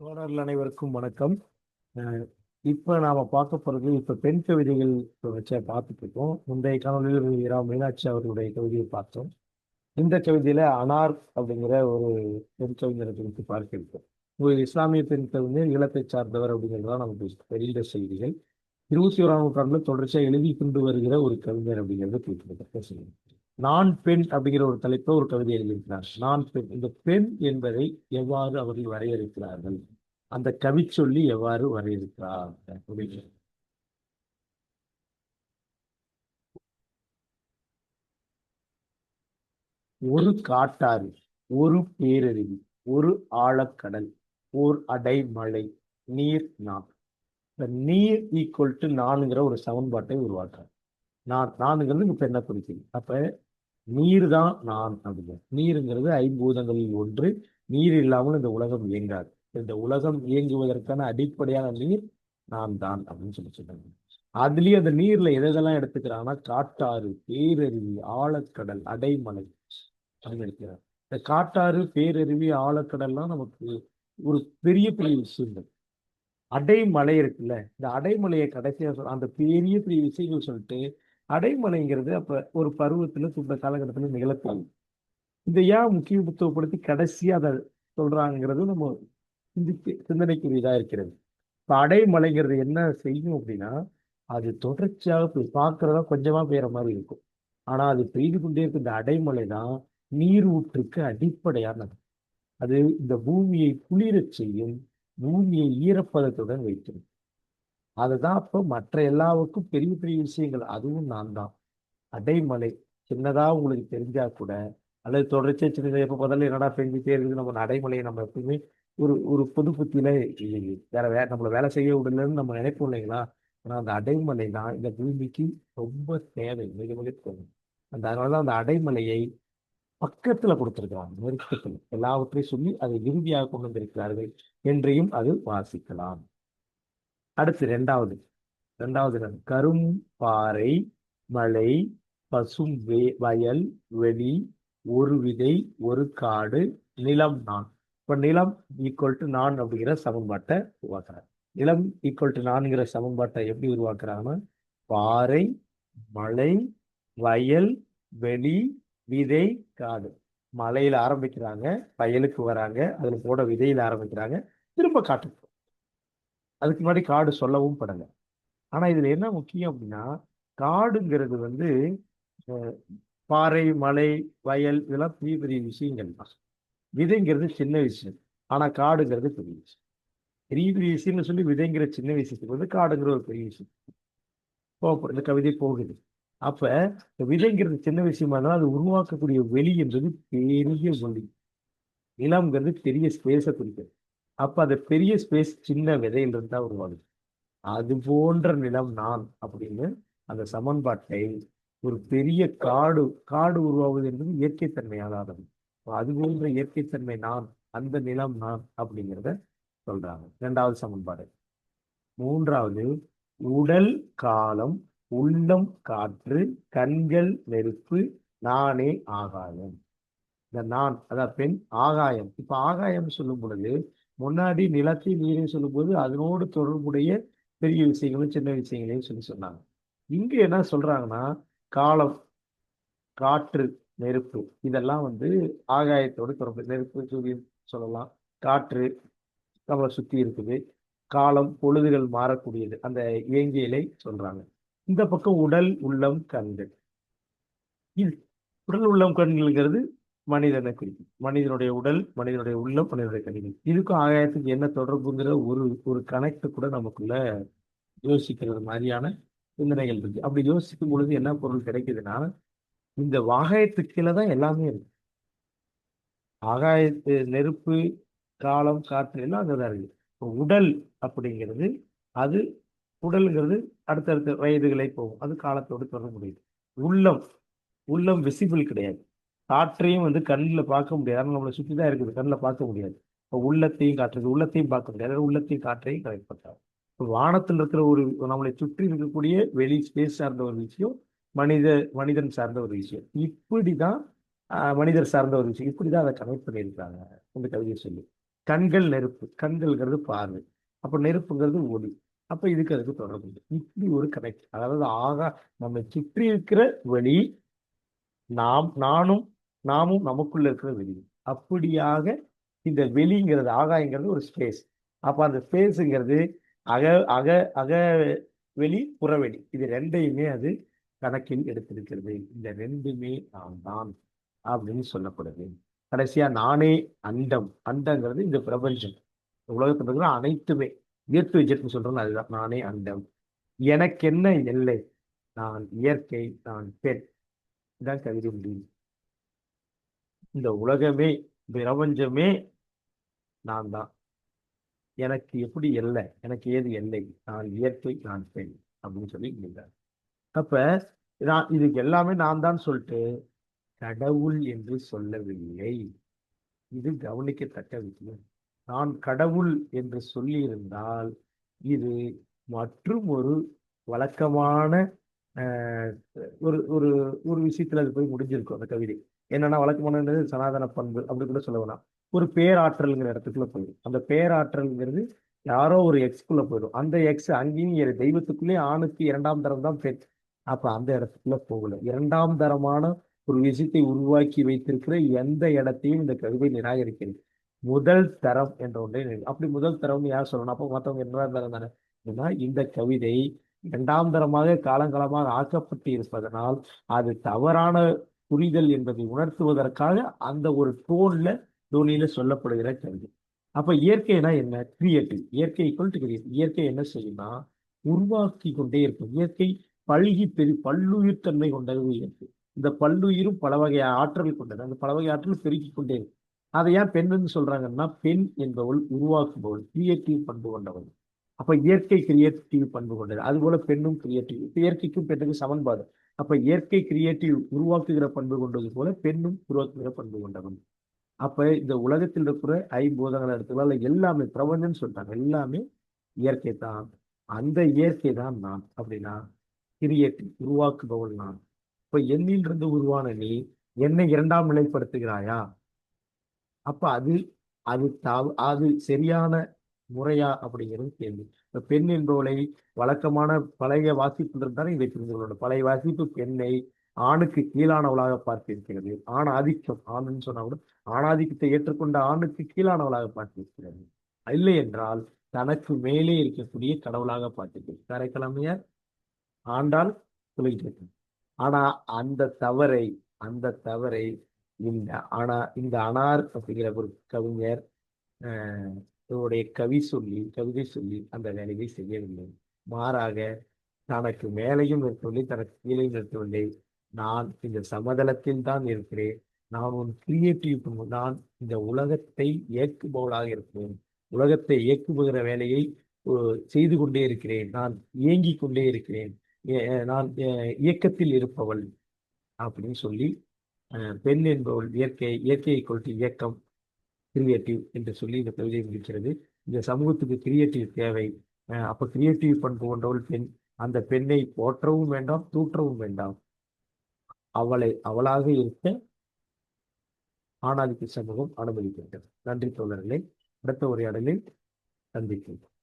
தோழர்கள் அனைவருக்கும் வணக்கம். இப்போ நாம் நாம பார்க்க போகிறது இப்போ பெண் கவிதைகள் இப்ப வச்ச பார்த்துட்டு இருக்கோம். முந்தைய காணொலியில் இரா மீனாட்சி அவர்களுடைய கவிதையை பார்த்தோம். இந்த கவிதையில் அனார் அப்படிங்கிற ஒரு பெண் கவிஞரை குறித்து பார்க்க இருக்கோம் ஒரு இஸ்லாமிய பெண் கவிஞர் ஈழத்தை சார்ந்தவர் அப்படிங்கிறதுதான் நமக்கு தெரிந்த செய்திகள். இருபத்தி ஓராம் நூற்றாண்டில் தொடர்ச்சியாக எழுதி கொண்டு வருகிற ஒரு கவிஞர் அப்படிங்கிறத குறிப்பிடத்தக்க செய்தி நான் பெண் அப்படிங்கிற ஒரு தலைப்பில் ஒரு கவிதை எழுதியிருக்கிறார். நான் பெண். இந்த பெண் என்பதை எவ்வாறு அவர்கள் வரையறுக்கிறார்கள்? அந்த கவிச்சொல்லி எவ்வாறு வரையறுக்கிறார்? அப்படின்னு. ஒரு காட்டாறு ஒரு பேரருவி ஒரு ஆழக்கடல் ஓர் அடைமழை நீர் நான் இந்த நீர் ஈக்குவல் டு நானுங்கிற ஒரு சமன்பாட்டை உருவாக்குறார். நான் நானுங்கிறது இங்க பெண்ணை குறிக்குது? அப்ப நீர் தான் நான் அப்படிங்க நீருங்கிறது ஐம்பூதங்களில் ஒன்று. நீர் இல்லாமல் இந்த உலகம் இயங்காது. இந்த உலகம் இயங்குவதற்கான அடிப்படையான நீர் நான் தான் அப்படின்னு சொல்லி சொல்றாங்க. அதுலயும் அந்த நீர்ல எதெல்லாம் எடுத்துக்கிறாங்கன்னா காட்டாறு பேரருவி ஆழக்கடல் அடைமலை அப்படின்னு எடுக்கிறார் இந்த காட்டாறு பேரருவி ஆழக்கடல்லாம் நமக்கு ஒரு பெரிய பெரிய விஷயங்கள். அடைமலை இருக்குல்ல இந்த அடைமலையை கடைசியா அந்த பெரிய பெரிய விஷயங்கள் சொல்லிட்டு அடைமலைங்கிறது அப்ப ஒரு பருவத்துல இந்த காலகட்டத்துல நிகழக்கூடும். இந்த ஏன் முக்கியத்துவப்படுத்தி கடைசியா அதை சொல்றாங்கிறது நம்ம சிந்திக்கு சிந்தனைக்குரியதா இருக்கிறது. இப்ப அடைமலைங்கிறது என்ன செய்யும் அப்படின்னா அது தொடர்ச்சியாக போய் பார்க்கறதா கொஞ்சமா பெய்யற மாதிரி இருக்கும். ஆனா அது பெய்து கொண்டே இருக்க இந்த அடைமலை தான் நீர் ஊற்றுக்கு அடிப்படையானது. அது இந்த பூமியை குளிரச் செய்யும் பூமியை ஈரப்பதத்துடன் வைத்திருக்கும். அதுதான் அப்போ மற்ற எல்லாவுக்கும் பெரிய பெரிய விஷயங்கள். அதுவும் நான் தான். அடைமலை சின்னதாக உங்களுக்கு தெரிஞ்சா கூட அல்லது தொடர்ச்சியாக சின்னதாக எப்போ முதல்ல என்னடா பெஞ்சிட்டே இருக்குது நம்ம அடைமலையை நம்ம எப்பவுமே ஒரு ஒரு பொது புத்தியில வேற வே நம்மளை வேலை செய்ய விடலன்னு நம்ம நினைப்போம் இல்லைங்களா? ஆனால் அந்த அடைமலை தான் இந்த பூமிக்கு ரொம்ப தேவை மிக மிக தேவை. அந்த அதனாலதான் அந்த அடைமலையை பக்கத்தில் கொடுத்துருக்கிறாங்க நெருக்கத்தில். எல்லாவற்றையும் சொல்லி அதை இறுதியாக கொண்டு வந்திருக்கிறார்கள் என்றையும் அது வாசிக்கலாம். அடுத்து ரெண்டாவது ரெண்டாவது என்ன? கரும் பாறை மலை பசும் வே வயல் வெளி ஒரு விதை ஒரு காடு நிலம் நான். இப்போ நிலம் ஈக்குவல் டு நான் அப்படிங்கிற சமன்பாட்டை உருவாக்குறாங்க நிலம் ஈக்குவல் டு நான்கிற சமன்பாட்டை எப்படி உருவாக்குறாங்கன்னா பாறை மலை வயல் வெளி விதை காடு. மலையில் ஆரம்பிக்கிறாங்க வயலுக்கு வராங்க அதில் போட விதையில் ஆரம்பிக்கிறாங்க திரும்ப காட்டுக்கு அதுக்கு முன்னாடி காடு சொல்லவும் படலை. ஆனா இதுல என்ன முக்கியம் அப்படின்னா காடுங்கிறது வந்து பாறை மலை வயல் இதெல்லாம் பெரிய பெரிய விஷயங்கள் தான். விதைங்கிறது சின்ன விஷயம். ஆனா காடுங்கிறது பெரிய விஷயம். பெரிய பெரிய விஷயம்னு சொல்லி விதைங்கிற சின்ன விஷயத்துக்கு வந்து காடுங்கிற ஒரு பெரிய விஷயம். போக இந்த கவிதை போகுது. அப்ப இந்த விதைங்கிறது சின்ன விஷயமா இருந்தாலும் அது உருவாக்கக்கூடிய வெளி என்பது பெரிய ஒளி. நிலம்ங்கிறது பெரிய ஸ்பேஸை குறிக்கிறது. அப்ப அந்த பெரிய ஸ்பேஸ் சின்ன விதையிலிருந்து தான் உருவாகுது அது போன்ற நிலம் நான் அப்படின்னு அந்த சமன்பாட்டை ஒரு பெரிய காடு காடு உருவாவது என்பது இயற்கை ஆனது அது போன்ற இயற்கைத்தன்மை நான் அந்த நிலம் நான் அப்படிங்கிறத சொல்றாங்க. இரண்டாவது சமன்பாடு. மூன்றாவது உடல் காலம் உள்ளம் காற்று கண்கள் நெருப்பு நானே ஆகாயம். இந்த நான் அதான் பெண் ஆகாயம். இப்ப ஆகாயம் சொல்லும் பொழுது முன்னாடி நிலத்தை நீரை சொல்லும்போது அதனோடு தொடர்புடைய பெரிய விஷயங்களும் சின்ன விஷயங்களையும் சொல்லி சொன்னாங்க. இங்கே என்ன சொல்றாங்கன்னா காலம் காற்று நெருப்பு இதெல்லாம் வந்து ஆகாயத்தோடு தொடர்பு நெருப்பு சூரியன் சொல்லலாம். காற்று நம்மளை சுற்றி இருக்குது. காலம் பொழுதுகள் மாறக்கூடியது. அந்த இயங்கியலை சொல்றாங்க. இந்த பக்கம் உடல் உள்ளம் கண்கள். இது உடல் உள்ளம் கண்கள்ங்கிறது மனிதனை குறிக்கும். மனிதனுடைய உடல் மனிதனுடைய உள்ளம் மனிதனுடைய கணினி. இதுக்கும் ஆகாயத்துக்கு என்ன தொடர்புங்கிற ஒரு ஒரு கணக்கு கூட நமக்குள்ள யோசிக்கிறது மாதிரியான சிந்தனைகள் இருக்கு. அப்படி யோசிக்கும் பொழுது என்ன பொருள் கிடைக்குதுன்னா இந்த வாகாயத்து கீழே தான் எல்லாமே இருக்கு. ஆகாயத்து நெருப்பு காலம் காற்று எல்லாம் அங்கதான் இருக்கு. இப்போ உடல் அப்படிங்கிறது அது உடல்ங்கிறது அடுத்தடுத்த வயதுகளை போகும். அது காலத்தோடு தொடர்பு முடியுது உள்ளம் உள்ளம் விசிபிள் கிடையாது. காற்றையும் வந்து கண்ணில் பார்க்க முடியாது. ஆனால் நம்மளை சுற்றி தான் இருக்குது. கண்ணில் பார்க்க முடியாது. இப்போ உள்ளத்தையும் காற்று உள்ளத்தையும் பார்க்க முடியாது. அதாவது உள்ளத்தையும் காற்றையும் கனெக்ட் பண்ணுறாங்க இப்போ வானத்தில் இருக்கிற ஒரு நம்மளை சுற்றி இருக்கக்கூடிய வெளி ஸ்பேஸ் சார்ந்த ஒரு விஷயம் மனித மனிதன் சார்ந்த ஒரு விஷயம். இப்படி தான் மனிதர் சார்ந்த ஒரு விஷயம். இப்படி தான் அதை கனெக்ட் பண்ணியிருக்காங்க இந்த கவிதையை சொல்லி. கண்கள் நெருப்பு. கண்கள்ங்கிறது பார்வை. அப்போ நெருப்புங்கிறது ஒளி. அப்போ இதுக்கு அதுக்கு தொடர்பு இப்படி ஒரு கனெக்ட் அதாவது ஆகா நம்மை சுற்றி இருக்கிற வெளி நாம் நானும் நாமும் நமக்குள்ள இருக்கிற வெளி அப்படியாக இந்த வெளிங்கிறது ஆகாயங்கிறது ஒரு ஸ்பேஸ் அப்போ அந்த ஸ்பேஸுங்கிறது அக அக அக வெளி புறவெளி இது ரெண்டையுமே அது கணக்கில் எடுத்திருக்கிறது. இந்த ரெண்டுமே நான் தான் அப்படின்னு சொல்லப்படுது. கடைசியா நானே அண்டம். அண்டங்கிறது இந்த பிரபஞ்சம். உலகத்தில் இருக்கிற அனைத்துமே. இயற்கை விஜயத்துன்னு சொல்றது அதுதான். நானே அண்டம். எனக்கு என்ன எல்லை? நான் இயற்கை நான் பெண். இதான் கவிதை முடியும் இந்த உலகமே பிரபஞ்சமே நான் தான். எனக்கு எப்படி இல்லை? எனக்கு ஏது எல்லை நான் இயற்கை நான் பெண் அப்படின்னு சொல்லி இருந்தார் அப்ப நான் இதுக்கு எல்லாமே நான் தான் சொல்லிட்டு கடவுள் என்று சொல்லவில்லை. இது கவனிக்கத்தக்க விஷயம். நான் கடவுள் என்று சொல்லியிருந்தால் இது மற்றும் ஒரு வழக்கமான ஒரு ஒரு ஒரு விஷயத்துல அது போய் முடிஞ்சிருக்கும் அந்த கவிதை. என்னன்னா வழக்கமானது சனாதன பண்பு அப்படி கூட சொல்ல வேணாம். ஒரு பேராற்றல்ங்கிற இடத்துக்குள்ள போயிடும் அந்த பேராற்றல்ங்கிறது யாரோ ஒரு எக்ஸ்குள்ள போயிடும். அந்த எக்ஸ் அங்கேயும் இரு- தெய்வத்துக்குள்ளே ஆணுக்கு இரண்டாம் தரம் தான் பெண். அப்ப அந்த இடத்துக்குள்ள போகல. இரண்டாம் தரமான ஒரு விஷயத்தை உருவாக்கி வைத்திருக்கிற எந்த இடத்தையும் இந்த கவிதை நிராகரிக்கிறது. முதல் தரம் என்ற ஒன்றை அப்படி முதல் தரம்னு யார் சொல்லணும்? அப்போ மற்றவங்க இரண்டாம் தரம் தானே. ஏன்னா இந்த கவிதை இரண்டாம் தரமாக காலங்காலமாக ஆக்கப்பட்டு இருப்பதனால் அது தவறான புரிதல் என்பதை உணர்த்துவதற்காக அந்த ஒரு டோன்ல தோனியில சொல்லப்படுகிற கவிதை அப்ப இயற்கைனா என்ன? கிரியேட்டிவ் இயற்கை ஈக்குவல் டு இயற்கை என்ன செய்யும்னா உருவாக்கி கொண்டே இருக்கும். இயற்கை பல்கி பெரு பல்லுயிர் தன்மை கொண்டது இயற்கை. இந்த பல்லுயிரும் பல வகை ஆற்றல் கொண்டது. அந்த பல வகை ஆற்றல் பெருக்கி கொண்டே இருக்கும். அதை ஏன் பெண்ணுன்னு சொல்றாங்கன்னா பெண் என்பவள் உருவாக்குபவள் கிரியேட்டிவ் பண்பு கொண்டவள். அப்ப இயற்கை கிரியேட்டிவ் பண்பு கொண்டது. அதுபோல பெண்ணும் கிரியேட்டிவ் இயற்கைக்கும் பெண்ணுக்கும் சமன்பாடு. அப்ப இயற்கை கிரியேட்டிவ் உருவாக்குகிற பண்பு கொண்டது போல பெண்ணும் உருவாக்குகிற பண்பு கொண்டவன். அப்ப இந்த உலகத்தில் இருக்கிற ஐம்பூதங்களை எடுத்துக்கலாம் எல்லாமே பிரபஞ்சம்னு சொல்றாங்க எல்லாமே இயற்கை தான். அந்த இயற்கை தான் நான். அப்படின்னா கிரியேட்டிவ் உருவாக்குபவள் நான். இப்ப என்னிலிருந்து உருவான நீ என்னை இரண்டாம் நிலைப்படுத்துகிறாயா? அப்ப அது அது தவ அது சரியான முறையா அப்படிங்கிறது கேள்வி. இப்போ பெண் என்பவளை வழக்கமான பழைய வாசிப்பு தானே இதை புரிந்து கொள்ளணும் பழைய வாசிப்பு பெண்ணை ஆணுக்கு கீழானவளாக பார்த்திருக்கிறது. ஆண் ஆதிக்கம் ஆணுன்னு சொன்னா கூட ஆணாதிக்கத்தை ஏற்றுக்கொண்ட ஆணுக்கு கீழானவளாக பார்த்திருக்கிறது. இல்லை என்றால் தனக்கு மேலே இருக்கக்கூடிய கடவுளாக பார்த்திருக்கிறது. கரைக்கிழமையார் ஆண்டால் சொல்லிட்டு ஆனா அந்த தவறை அந்த தவறை இந்த ஆனா இந்த அனார் அப்படிங்கிற ஒரு கவிஞர் ஆஹ், இவருடைய கவி சொல்லி கவிதை சொல்லி அந்த வேலையை செய்யவில்லை. மாறாக தனக்கு மேலையும் இருக்கவில்லை தனக்கு கீழையும் நிறுத்தவில்லை நான் இந்த சமதளத்தில் தான் இருக்கிறேன். நான் ஒரு கிரியேட்டிவ் நான் இந்த உலகத்தை இயக்குபவளாக இருக்கிறேன். உலகத்தை இயக்குகிற வேலையை செய்து கொண்டே இருக்கிறேன். நான் இயங்கிக் கொண்டே இருக்கிறேன். நான் இயக்கத்தில் இருப்பவள் அப்படின்னு சொல்லி பெண் என்பவள் இயற்கை இயற்கையை கொள்கை இயக்கம் கிரியேட்டிவ் என்று சொல்லி இந்த கவிதை முடிக்கிறது. இந்த சமூகத்துக்கு கிரியேட்டிவ் தேவை. அப்போ கிரியேட்டிவ் பண்பு கொண்டவள் பெண் அந்த பெண்ணை போற்றவும் வேண்டாம் தூற்றவும் வேண்டாம். அவளை அவளாக இருக்க ஆணாதிக்க சமூகம் அனுமதிக்கின்றது. நன்றி தோழர்களே. அடுத்த உரையாடலில் சந்திக்கின்றோம்